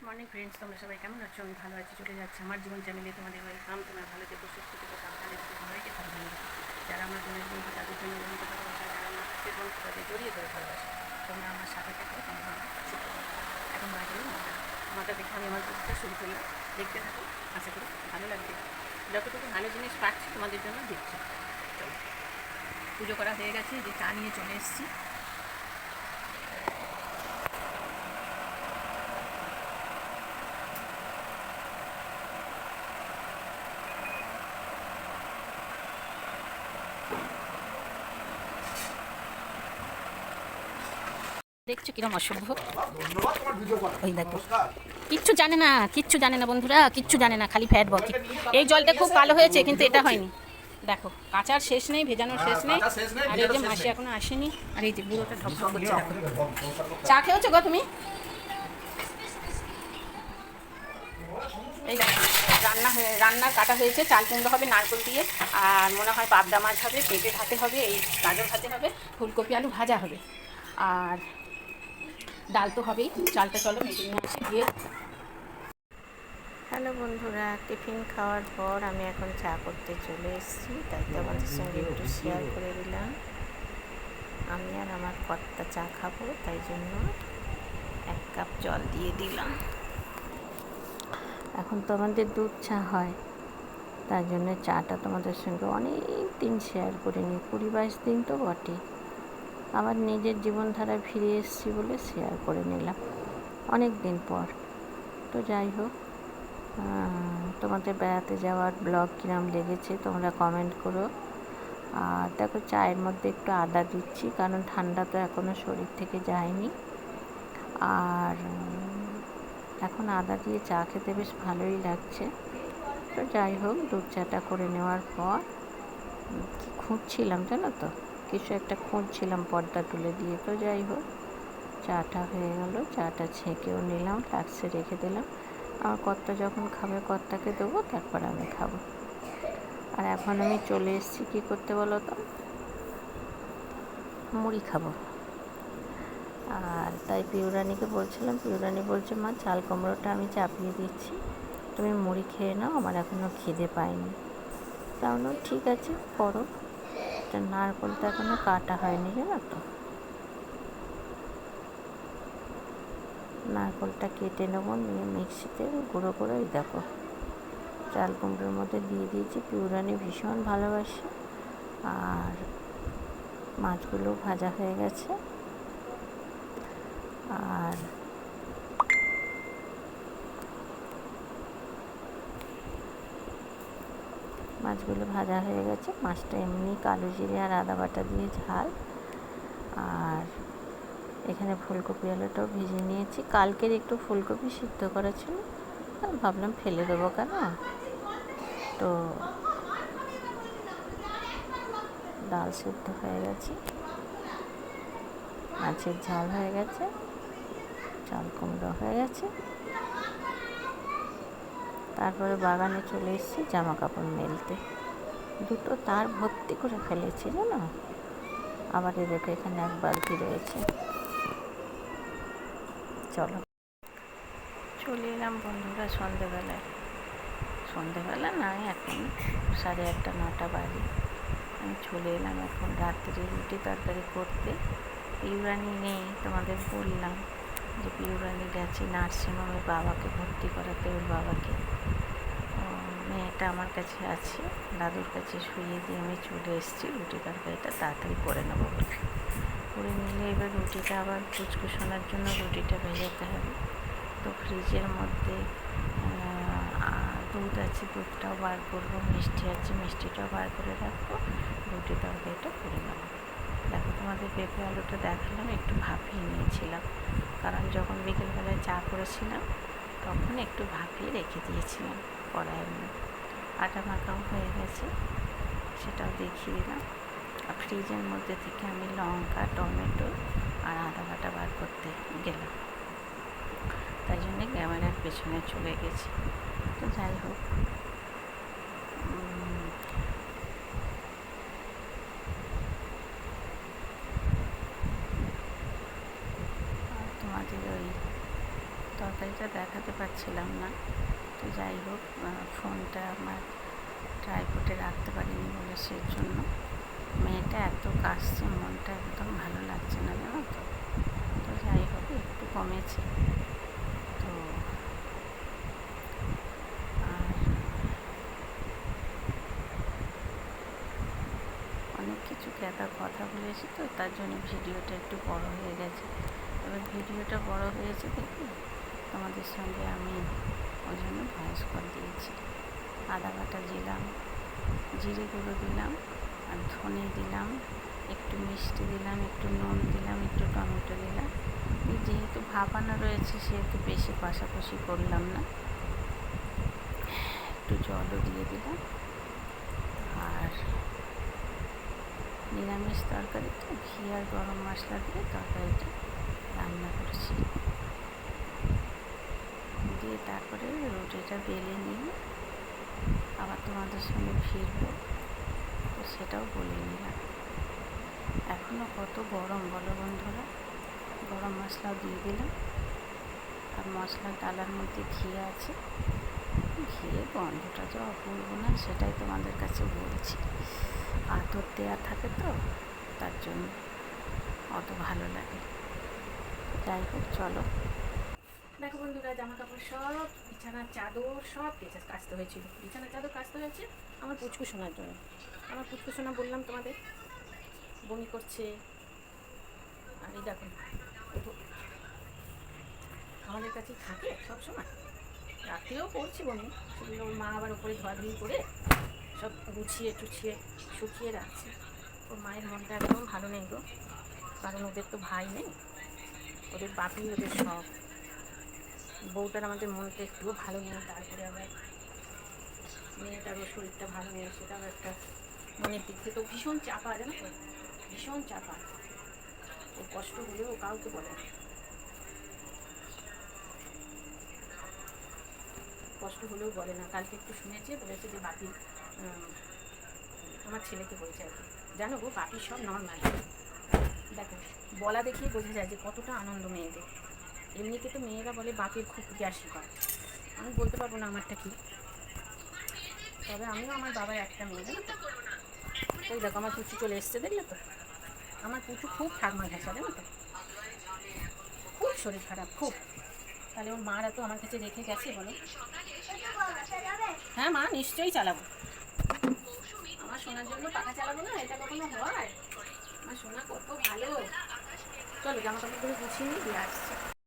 Good morning friends তোমরা সবাই কেমন আছো? আমি ভালো আছি, চলে যাচ্ছে আমার জীবন চ্যানেলে তোমাদের ওয়েলকাম, তোমরা ভালো থেকো, সুস্থ থেকো, সাবধানে থেকো, সবাইকে থাকবে যারা আমার বোনের বন্ধু তাদের জন্য বন্ধু ভালোবাসা, যারা আমার কাছের বন্ধু, তাদের জড়িয়ে ধরে ভালোবাসা, তোমরা আমার সাথে থাকো, তোমরা এখন বাজে নটা। নটা দেখে আমি আমার বুঝতে শুরু করলাম। দেখতে থাকো, আশা করি ভালো লাগবে। যতটুকু ভালো জিনিস পাচ্ছি, তোমাদের জন্য দিচ্ছি। চলো। পুজো করা হয়ে গেছে যে চা নিয়ে চলে এসেছি। দেখছ কিরম অসভ্য ওই দেখো। কিচ্ছু জানে না কিচ্ছু জানে না বন্ধুরা কিচ্ছু জানে না খালি ফ্যাট বকে এই জলটা খুব কালো হয়েছে কিন্তু এটা হয়নি। দেখো কাঁচার শেষ নেই ভেজানোর শেষ নেই আর এই যে মাসি এখনও আসেনি আর এই যে বুড়োটা করছে চা খেয়েছো গো তুমি? এই রান্না হয়ে রান্না কাটা হয়েছে চাল কুমড়ো হবে নারকেল দিয়ে আর মনে হয় পাবদা মাছ হবে পেঁপে ভাতে হবে এই গাজর ভাতে হবে ফুলকপি আলু ভাজা হবে। আর ডাল তো হবেই, চালটা চলো মেটে গিয়ে। হ্যালো বন্ধুরা, টিফিন খাওয়ার পর আমি এখন চা করতে চলে এসেছি, তাই তোমাদের সঙ্গে একটু শেয়ার করে দিলাম। আমি আর আমার কর্তা চা খাব, তাই জন্য এক কাপ জল দিয়ে দিলাম। এখন তো আমাদের দুধ চা হয়, তাই জন্য চাটা তোমাদের সঙ্গে অনেক দিন শেয়ার করে নিই কুড়ি বাইশ দিন তো বটে আবার নিজের জীবনধারায় ফিরে এসেছি বলে শেয়ার করে নিলাম অনেক দিন পর। তো যাই হোক তোমাদের বেড়াতে যাওয়ার ব্লগ কিরাম লেগেছে তোমরা কমেন্ট করো। আর দেখো চায়ের মধ্যে একটু আদা দিচ্ছি, কারণ ঠান্ডা তো এখনও শরীর থেকে যায়নি। আর এখন আদা দিয়ে চা খেতে বেশ ভালোই লাগছে। তো যাই হোক, দুধ চাটা করে নেওয়ার পর খুঁজছিলাম জানো তো? কিছু একটা খুঁজছিলাম, পর্দা তুলে দিয়ে। তো যাই হোক, চাটা হয়ে গেল, চাটা ছেঁকেও নিলাম, ফ্লাক্সে রেখে দিলাম। আমার কর্তা যখন খাবে, কর্তাকে দেবো, তারপর আমি খাব। আর এখন আমি চলে এসেছি, কী করতে বলো তো? মুড়ি খাব। আর তাই পিউরানিকে বলছিলাম, পিউরানি বলছে, মা, চাল কুমড়োটা আমি চাপিয়ে দিচ্ছি। তুমি মুড়ি খেয়ে নাও, আমার এখনও খিদে পায়নি। তাহলে ঠিক আছে, করো। তা নারকলটা এখনও কাটা হয়নি, জানো তো? নারকলটা কেটে নেব, নিয়ে মিক্সিতে গুঁড়ো করে দেখো। চাল কুমড়োর মধ্যে দিয়ে দিয়েছি, পিউরানি ভীষণ ভালোবাসে। আর মাছগুলো ভাজা হয়ে গেছে। আর মাছগুলো ভাজা হয়ে গেছে। মাছটা এমনি কালো জিরে আর আদা বাটা দিয়ে ঝাল। আর এখানে ফুলকপি আলুটাও ভেজে নিয়েছি। কালকের একটু ফুলকপি সিদ্ধ করা ছিল ভাবলাম ফেলে দেবো কেন? তো ডাল সিদ্ধ হয়ে গেছে। মাছের ঝাল হয়ে গেছে। চাল কুমড়ো হয়ে গেছে। তারপরে বাগানে চলে এসেছি জামা কাপড় মেলতে। দুটো তার ভর্তি করে ফেলেছি, জানো? আবার এদেরকে এখানে এক বালতি রয়েছে। চলো। চলে এলাম বন্ধুরা সন্ধেবেলায়। সন্ধেবেলা না এখন সাড়ে আটটা, নটা বাজে। আমি চলে এলাম এখন রাত্রে রুটি তরকারি করতে। পিউরানি নেই, তোমাদের বললাম। যে পিউরানি গেছে নার্সিংহোমে বাবাকে ভর্তি করাতে, ওর বাবাকে। মেয়েটা আমার কাছে আছে, দাদুর কাছে শুয়ে দিয়ে আমি চলে এসেছি, রুটি তরকারিটা তাড়াতাড়ি করে নেব বলে। করে নিলে এবার রুটিটা আবার কুচকুশোনার জন্য রুটিটা ভেজাতে হবে। তো ফ্রিজের মধ্যে দুধ আছে, দুধটাও বার করব, মিষ্টি আছে, মিষ্টিটাও বার করে রাখব, রুটি তরকারিটা করে নেব। দেখো তোমাদের পেঁপে আলুটা দেখালাম, একটু ভাপিয়ে নিয়েছিলাম। কারণ যখন বিকেলবেলায় চা করেছিলাম, তখন একটু ভাপিয়ে রেখে দিয়েছিলাম কড়াইয়ের মধ্যে। আটা মাখাও হয়ে গেছে, সেটাও দেখিয়ে দিলাম। আর ফ্রিজের মধ্যে থেকে আমি লঙ্কা, টমেটো আর আদা বাটা বার করতে গেলাম। তাই জন্যে ক্যামেরার পেছনে চলে গেছি। তো যাই হোক তোমাদের ওই তরকারিটা দেখাতে পারছিলাম না। তো যাই হোক ফোনটা আমার ট্রাইপোর্টে রাখতে পারিনি বলে সেই জন্য মেয়েটা এত কাশছে, মনটা একদম ভালো লাগছে না, জানো তো। তো যাই হোক, একটু কমেছে। তো আর অনেক কিছু কথা বলেছি তো, তার জন্য ভিডিওটা একটু বড় হয়ে গেছে। এবার ভিডিওটা বড় হয়েছে দেখি তোমাদের সঙ্গে আমি ওই জন্য ভয়েস কল দিয়েছি। আদা বাটা দিলাম, জিরে গুঁড়ো দিলাম আর ধনে দিলাম, একটু মিষ্টি দিলাম, একটু নুন দিলাম, একটু টমেটো দিলাম। যেহেতু ভাপানো রয়েছে, সেহেতু বেশি কষাকষি করলাম না। একটু জলও দিয়ে দিলাম। আর নিরামিষ তরকারিটা ঘি আর গরম মশলা দিয়ে তরকারিটা রান্না করছি। দিয়ে তারপরে রুটিটা বেলে নিয়ে আবার তোমাদের সঙ্গে ফিরবো, তো সেটাও বলে নিলাম। এখনও কত গরম বলো বন্ধুরা? গরম মশলাও দিয়ে দিলাম। আর মশলা ডালার মধ্যে ঘি আছে। ঘিয়ে গন্ধটা যে অপূর্ব না, সেটাই তোমাদের কাছে বলছি। আতর দেওয়া থাকে তো, তার জন্য অত ভালো লাগে। যাই হোক, চলো। দেখো বন্ধুরা জামা কাপড় সব, বিছানার চাদর সব কেচে কাচতে হয়েছিল। বিছানার চাদর কাচতে হয়েছে। আমার পুচকু শোনার জন্য। আমার পুচকু শোনা বললাম তোমাদের, বমি করছে। আর এই দেখো, আমাদের কাছেই থাকে সব সময়। রাত্রেও করছি বমি, সেগুলো ওর মা আবার উপরে ধোয়াধুয়ি করে সব গুছিয়ে টুছিয়ে শুকিয়ে রাখছে। ওর মায়ের মনটা একদম ভালো নেই গো, কারণ ওদের তো ভাই নেই। ওদের বাপি ওদের সব। বউটার আমাদের মনটা একটুও ভালো নেই, তারপরে আবার মেয়েটারও শরীরটা ভালো নেই, সেটাও একটা মনের দিক থেকে ভীষণ চাপা, জানো তো? ভীষণ চাপা। ও কষ্ট হলেও কাউকে বলে কষ্ট হলেও বলে না। কালকে একটু শুনেছে, বলেছে যে বাপি আমার ছেলেকে বলছে আর কি। জানো গো, বাপি সব নর্মাল দেখো। বলা দেখিয়ে বোঝা যায় যে কতটা আনন্দ মেয়েদের। এমনিতে তো মেয়েরা বলে বাপের খুব গ্যাসি হয় আমি বলতে পারব না আমারটা কি। তবে আমিও আমার বাবার একটা মেয়ে, জানো তো। ওই দেখো, আমার পুচু চলে এসছে, দেখলে তো? আমার পুচু খুব ঠাকমা ঘেঁষা, জানো তো? খুব শরীর খারাপ, খুব। তাহলে ওর মারা তো আমার কাছে রেখে গেছে, বলো। হ্যাঁ মা, নিশ্চয়ই চালাবো। আমার শোনার জন্য টাকা চালাবো না, এটা কখনো হয়? আমার সোনা কত ভালো। চলো জামা কাপড়গুলো গুছিয়ে নিয়ে আসছি।